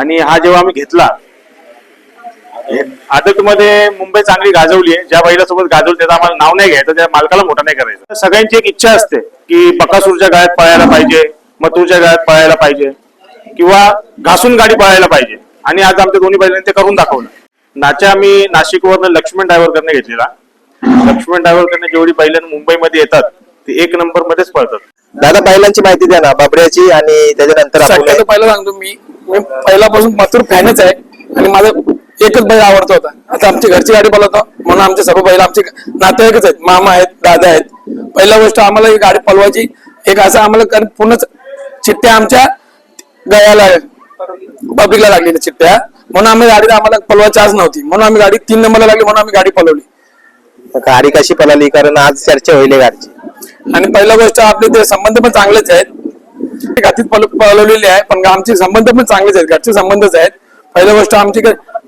आणि हा जेव्हा आम्ही घेतला आदत मध्ये मुंबई चांगली गाजवली आहे. ज्या बैलासोबत गाजवली त्याचं आम्हाला नाव नाही घ्यायचं त्या मालकाला मोठा नाही करायचं. सगळ्यांची एक इच्छा असते की बकासूरच्या गाळ्यात पळायला पाहिजे मथुरच्या गाळ्यात पळायला पाहिजे किंवा घासून गाडी पळायला पाहिजे. आणि आज आमच्या दोन्ही बैलांनी ते करून दाखवलं. नाच्या आम्ही नाशिकवरनं लक्ष्मण ड्रायव्हर करणे घेतलेला. लक्ष्मण ड्रायव्हर करणे जेवढी बैलं मुंबईमध्ये येतात ते एक नंबर मध्येच पळतात. दादा बैलांची माहिती द्या ना बाबऱ्याची आणि त्याच्यानंतर पहिला सांगतो मी मी पहिल्यापासून मथुर फॅनच आहे. आणि माझा एकच बैल आवडता होता. आता आमची घरची गाडी पळवतो म्हणून आमचे सर्व बैल आमचे नातेवाईकच आहेत. मामा आहेत दादा आहेत. पहिला गोष्ट आम्हाला ही गाडी पळवायची. एक असं आम्हाला कारण पूर्ण चिठ्ठ्या आमच्या गळ्याला पब्लिकला लागलेल्या चिठ्ठ्या. म्हणून आम्ही गाडी आम्हाला पळवायची आज नव्हती. म्हणून आम्ही गाडी तीन नंबरला लागली म्हणून आम्ही गाडी पळवली. गाडी कशी पळाली? कारण आज चर्चा होईल गाडीची. आणि पहिला गोष्ट आपले ते संबंध पण चांगलेच आहेत. घातीत पळवलेले आहे पण आमचे संबंध पण चांगलेच आहेत घरचे संबंधच आहेत. पहिली गोष्ट आमची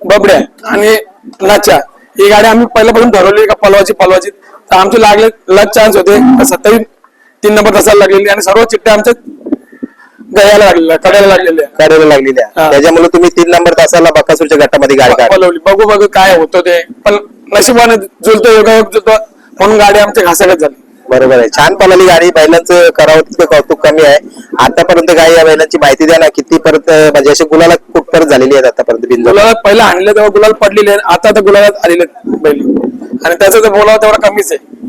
बबड्या आणि नाचा. ही गाडी आम्ही पहिल्यापासून ठरवली का पलवाची पलवाची. तर आमचे लागले लग चान्स होते सत्तावीस तीन नंबर तासाला लागलेली आणि सर्व चिठ्ठ्या आमच्या गळ्याला लागलेल्या कड्याला लागलेल्या. काढायला लागलेल्या. हा. त्याच्यामुळे तुम्ही तीन नंबर तासाला बकासूरच्या गटामध्ये गाडी पलवली. बघू बघू काय होतं ते. पण नशिबाने जुलतो योगायोग जुलतो म्हणून गाडी आमच्या घासागत झाली. बरोबर आहे. छान पळाली गाडी बैलांचं करावं तितकं कौतुक कमी आहे. आतापर्यंत काय या बैलांची माहिती द्या ना किती परत म्हणजे अशी गुलाला कुठपर्यंत झालेली आहेत आतापर्यंत बिंदू गुलाबात पहिला आणले तेव्हा गुलाल पडलेले. आता तर गुलाबात आलेले आहेत बैल. आणि त्याचं तर बोलावं तेवढा कमीच आहे.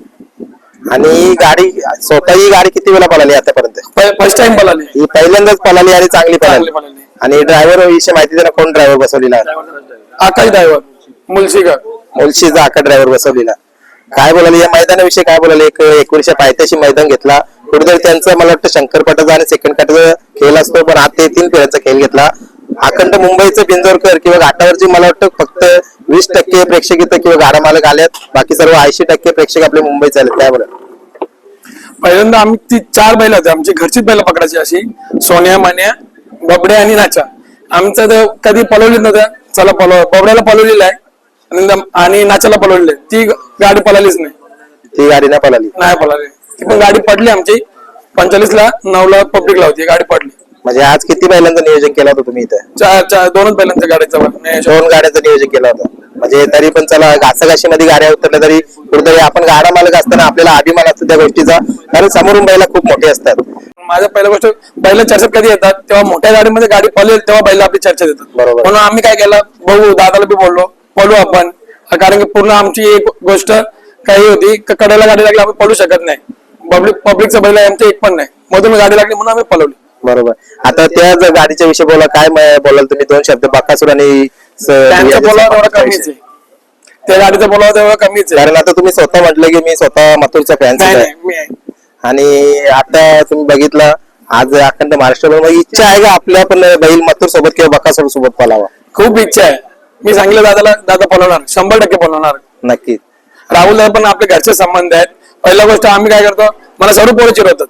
आणि गाडी स्वतः ही गाडी किती वेळा पळाली आतापर्यंत? फर्स्ट टाइम पळाले. ही पहिल्यांदाच पळाली आणि चांगली चांगली पळाली. पळाली आणि ड्रायव्हर विषयी माहिती द्या ना कोण ड्रायव्हर बसवलेला आकाश ड्रायव्हर मुलशीकर मुलशीचा आका ड्रायव्हर बसवलेला काय बोलाले या मैदानाविषयी काय बोलाले एक एकोणीशे पायथ्याशी मैदान घेतला. कुठेतरी त्यांचं मला वाटतं शंकरपटाचा आणि सेकंड कटाचा खेळ असतो पण आता ते तीन फेऱ्याचा खेळ घेतला. अखंड मुंबईचं बिंजोरकर किंवा घाटावरची मला वाटतं फक्त वीस टक्के प्रेक्षक इथं किंवा गाडा मालक आल्यात बाकी सर्व ऐंशी टक्के प्रेक्षक आपले मुंबईचे आले काय बोला पहिल्यांदा आम्ही ती चार बैल होते. आमची घरचीच बैल पकडायची अशी. सोन्या मान्या बबड्या आणि नाचा. आमचं तर कधी पलवली नव्हत्या चला पलव बबड्याला पलवलेला आहे. आणि नाचाला पळवलेलं आहे ती गाडी पळालीच नाही. ती गाडी नाही पळाली नाही पळाली ती पण गाडी पडली आमची. पंचेचाळीस ला नऊ ला पब्लिकला होती. गाडी पडली. म्हणजे आज किती बैलांचं नियोजन केलं होतं तुम्ही इथं? चार चार दोनच बैलांच्या गाडीचा दोन गाड्यांचं नियोजन केलं होतं. म्हणजे तरी पण चला घासाघाशी मध्ये गाड्या उतरल्या तरी कुठेतरी आपण गाडा मालक असताना आपल्याला अभिमान असतो त्या गोष्टीचा. कारण समोरून बैला खूप मोठे असतात. माझ्या पहिल्या गोष्ट बैल चर्चेत कधी येतात? तेव्हा मोठ्या गाडीमध्ये गाडी पळेल तेव्हा बैल आपली चर्चेत येतात. बरोबर. म्हणून आम्ही काय केलं? बघू दादाला बी बोललो. पळू आपण. कारण की पूर्ण आमची एक गोष्ट काही होती कडेला गाडी लागली आम्ही पळू शकत नाही. पब्लिक पब्लिकचं बैल आहे आमचं एक पण नाही. मधून गाडी लागली म्हणून आम्ही पळवली. बरोबर. आता त्या जर गाडीच्या विषयी बोला काय म- बोलाल तुम्ही? दोन शब्द बाकासूर आणि स- त्यांचं बोलावं तेवढं कमीच आहे. त्या गाडीचं बोलावं तेवढं कमीच आहे. कारण आता तुम्ही स्वतः म्हटलं की मी स्वतः मथुरचा फॅन नाही नाही मी आहे. आणि आता तुम्ही बघितलं आज अखंड महाराष्ट्र इच्छा आहे का आपल्या पण बैल मथुर सोबत किंवा बकासूर सोबत पळावा? खूप इच्छा आहे. मी सांगितलं दादाला दादा पळवणार शंभर टक्के पळवणार नक्कीच. राहुल दादा पण आपले घरचे संबंध आहेत. पहिल्या गोष्ट आम्ही काय करतो मला सर्व पोरं चिरवतात.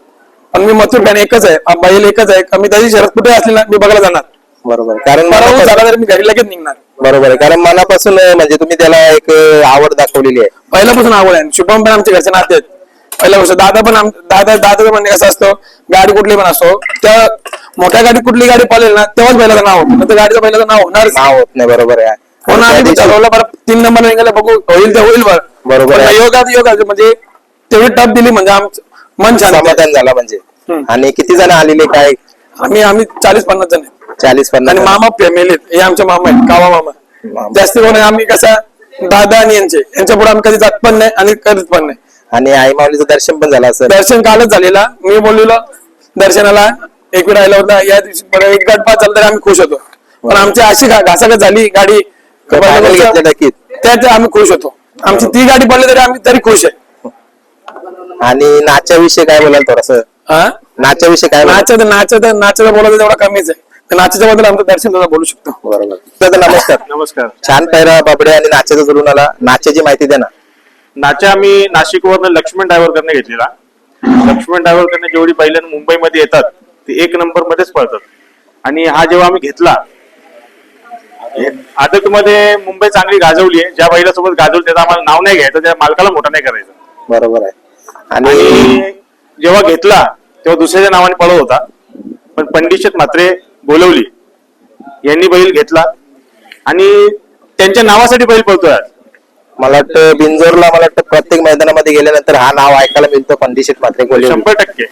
पण मी मथुर फॅन एकच आहे बैल एकच आहे. का मी त्याची शरद कुठे असली ना मी बघायला जाणार. बरोबर. कारण झाला तर मी घरी लगेच निघणार. बरोबर आहे. कारण मनापासून म्हणजे तुम्ही त्याला एक आवड दाखवलेली आहे. पहिल्यापासून आवड आहे. शुभम पण आमच्या घरचे नाते आहेत. पहिल्या गोष्ट दादा पण दादा दादाचं म्हणणे कसं असतं गाडी कुठली पण असो त्या मोठ्या गाडी कुठली गाडी पळेल ना तेव्हाच बैलाचं नाव होतं. गाडीचं बैलाचं नाव होणार नाव होत नाही. बरोबर आहे. आम्ही बरं तीन नंबर निघाला बघू होईल तर होईल बरं. बरोबर पण आहे. योगात योगात म्हणजे तेवढी टप दिली म्हणजे आमचं मन शांत. समाधान झाला म्हणजे. हम्म. आणि किती जण आलेले काय? आम्ही आम्ही चाळीस पन्नास जण आहे चाळीस पन्नास आणि मामा फॅमिली हे आमचे मामा आहेत कावा मामा. मामा. जास्ती करून आम्ही कसा दादा आणि यांचे. यांच्या पुढे आम्ही कधी जात पण नाही आणि करत पण नाही. आणि आई माऊलीचं दर्शन पण झालं असेल. दर्शन कालच झालेला. मी बोललेलो दर्शनाला एक वेळ राहिला होता. या दिवशी एक गट पाच झाला तरी आम्ही खुश होतो. पण आमची अशी घा- घासाघात झाली गाडी नक्कीच. त्यात आम्ही खुश होतो. आमची ती गाडी पडली तरी आम्ही तरी खुश आहे. आणि नाच्याविषयी काय बोलाल थोडस? हा नाच्याविषयी काय बोलाल? नाचत नाचत नाचत बोलायचं तेवढा कमीच आहे. तर नाचाच्या बद्दल आमचं दर्शन दादा बोलू शकतो. बरोबर. दादा नमस्कार. नमस्कार. छान पैरा बाबडे आणि नाच्याचा जुळून आला. नाच्याची माहिती द्या ना. नाच्या आम्ही नाशिकवरनं लक्ष्मण ड्रायव्हर करणे घेतलेला. लक्ष्मण ड्रायव्हर करणे जेवढी बैलं मुंबईमध्ये येतात ते एक नंबर मध्येच पळतात. आणि हा जेव्हा आम्ही घेतला आदत मध्ये मुंबई चांगली गाजवली आहे. ज्या बैलासोबत गाजवली त्याचं आम्हाला नाव नाही घ्यायचं त्या मालकाला मोठा नाही करायचं. बरोबर आहे. आणि जेव्हा घेतला तेव्हा दुसऱ्याच्या नावाने पळत होता. पण पंडित मात्रे बोलवली. यांनी बैल घेतला. आणि त्यांच्या नावासाठी बैल पळतोय आज. मला वाटतं बिंजोरला मला वाटतं प्रत्येक मैदानामध्ये गेल्यानंतर हा नाव ऐकायला मिळतो पंडित मात्रे कोल्हे शंभर टक्के.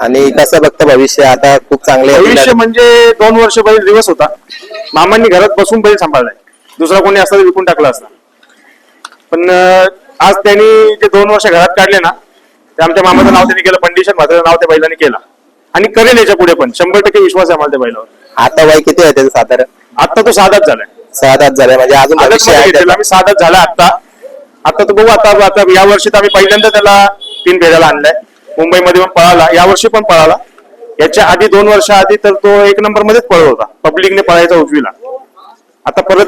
आणि कसं बघतं भविष्य आता खूप चांगले भविष्य म्हणजे दोन वर्ष बैल दिवस होता. मामांनी घरात बसून बैल सांभाळलाय. दुसरा कोणी असता विकून टाकला असता. पण आज त्यांनी जे दोन वर्ष घरात काढले ना ते आमच्या मामाचं नाव त्यांनी केलं पंडिशन मात्र नाव त्या बैलांनी केलं. आणि करेल याच्यापुढे पण. शंभर टक्के विश्वास आहे आम्हाला त्या बैलावर. आता वय किती आहे त्याचं साधारण? आता तो साधाच झालाय. सहा तास झाले म्हणजे अजून. आम्ही साधाच झाला आता आता तर बघू आता आता या वर्षी तर आम्ही पहिल्यांदा त्याला तीन फेऱ्याला आणलाय. मुंबईमध्ये पण पळाला या वर्षी पण पळाला. याच्या आधी दोन वर्ष आधी तर तो एक नंबर मध्येच पळत होता. पब्लिकने पळायचा उजवीला. आता परत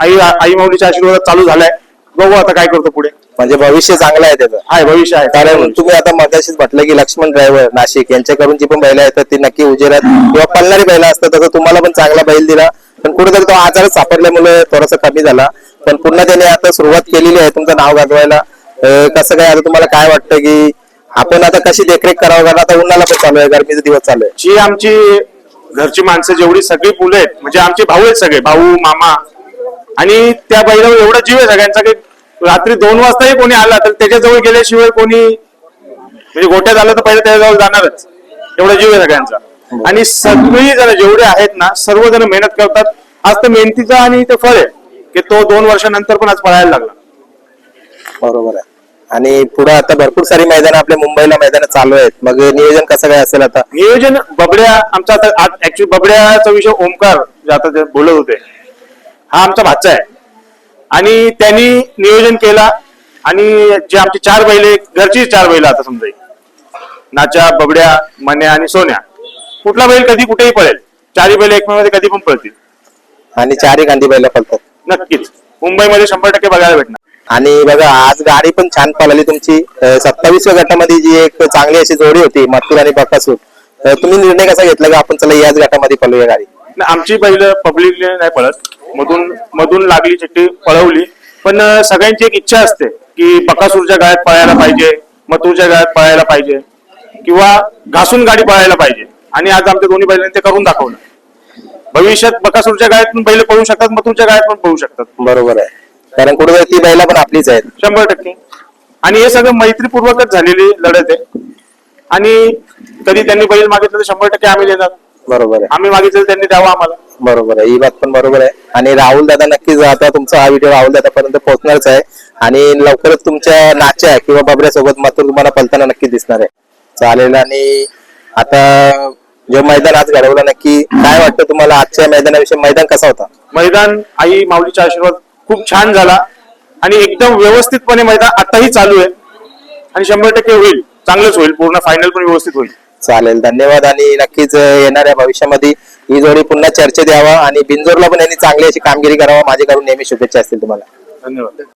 आई आई माऊलीच्या आशीर्वादात चालू झालाय. बघू आता काय करतो पुढे. म्हणजे भविष्य चांगलं आहे त्याचं. आहे भविष्य आहे. कारण तुम्ही आता मगाशीच म्हटलं की लक्ष्मण ड्रायव्हर नाशिक यांच्याकडून जी पण बैल येतात ती नक्की उजेरात किंवा पळणारी बैल असतात तसं तुम्हाला पण चांगला बैल दिला. पण कुठेतरी तो आजार सापडल्यामुळे थोडासा कमी झाला. पण पुन्हा त्याने आता सुरुवात केलेली आहे तुमचं नाव गाजवायला. कसं काय आता तुम्हाला काय वाटतं की आपण आता कशी देखरेख करावं? कारण आता उन्हाला पण चालू आहे गरमीचा दिवस चालू आहे. जी आमची घरची माणसं जेवढी सगळी मुलं आहेत म्हणजे आमचे भाऊ आहेत सगळे भाऊ मामा आणि त्या बैलावर एवढा जीव आहे सगळ्यांचा की रात्री दोन वाजताही कोणी आला तर त्याच्याजवळ गेल्याशिवाय कोणी म्हणजे गोट्यात आलं तर पहिले त्याच्याजवळ जाणारच. एवढा जीव आहे सगळ्यांचा. आणि सगळी जण जेवढे आहेत ना सर्वजण मेहनत करतात. आज तर मेहनतीचा आणि ते फळ आहे की तो दोन वर्षानंतर पण आज पळायला लागला. बरोबर आहे. आणि पुढे आता भरपूर सारी मैदान आपल्या मुंबईला मैदान चालू आहेत. मग नियोजन कसं काय असेल आता? नियोजन बबड्या आमचा आता ऍक्च्युली बबड्याचा विषय ओमकार जे आता ते बोलत होते हा आमचा भाचा आहे. आणि त्यांनी नियोजन केला आणि जे आमचे चार बैल घरची चार बैल आता समजा. नाच्या बबड्या मन्या आणि सोन्या. कुठला बैल कधी कुठेही पळेल. चारही बैल एकमेकांमध्ये कधी पण पळतील. आणि चारही गांधी बैला पळतात. नक्कीच. मुंबईमध्ये शंभर टक्के बघायला भेटणार. आणि बघा आज गाडी पण छान पळाली तुमची. सत्तावीसव्या गटामध्ये जी एक चांगली अशी जोडी होती मथुर आणि बकासूर. तुम्ही निर्णय कसा घेतला की आपण चला याच गटामध्ये पळूया गाडी? आमची बैल पब्लिकली नाही पळत. मधून मधून लागली चिठ्ठी पळवली. पण सगळ्यांची एक इच्छा असते की बकासूरच्या गाळ्यात पळायला पाहिजे मथुरच्या गाळ्यात पळायला पाहिजे किंवा घासून गाडी पळायला पाहिजे. आणि आज आमच्या दोन्ही बैलांनी ते करून दाखवलं. भविष्यात बकासूरच्या गाळ्यात पण बैल पळू शकतात मथुरच्या गाळ्यात पण पळू शकतात. बरोबर आहे. कारण कुठेतरी ती बैला पण आपलीच आहेत. शंभर टक्के. आणि हे सगळं मैत्रीपूर्वकच झालेली लढत आहे. आणि कधी त्यांनी बैल मागितलं तर शंभर टक्के आम्ही देणार. बरोबर आहे. आम्ही मागितलं तर त्यांनी द्यावं आम्हाला. बरोबर आहे. ही बात पण बरोबर आहे. आणि राहुल दादा नक्कीच आता तुमचा हा व्हिडिओ राहुल दादा पर्यंत पोहोचणारच आहे. आणि लवकरच तुमच्या नाच्या किंवा बबड्यासोबत मात्र तुम्हाला पलताना नक्की दिसणार आहे. चालेल. आणि आता जे मैदान आज घडवलं नक्की काय वाटतं तुम्हाला? आजच्या मैदानाविषयी मैदान कसा होता? मैदान आई माऊलीचा आशीर्वाद खूप छान झाला. आणि एकदम व्यवस्थितपणे मैदान आताही चालू आहे. आणि शंभर टक्के होईल. चांगलंच होईल. पूर्ण फायनल पण व्यवस्थित होईल. चालेल. धन्यवाद. आणि नक्कीच येणाऱ्या भविष्यामध्ये ही जोडी पुन्हा चर्चेत यावा. आणि बिंजोरला पण यांनी चांगली अशी कामगिरी करावा. माझ्याकडून नेहमी शुभेच्छा असतील तुम्हाला. धन्यवाद.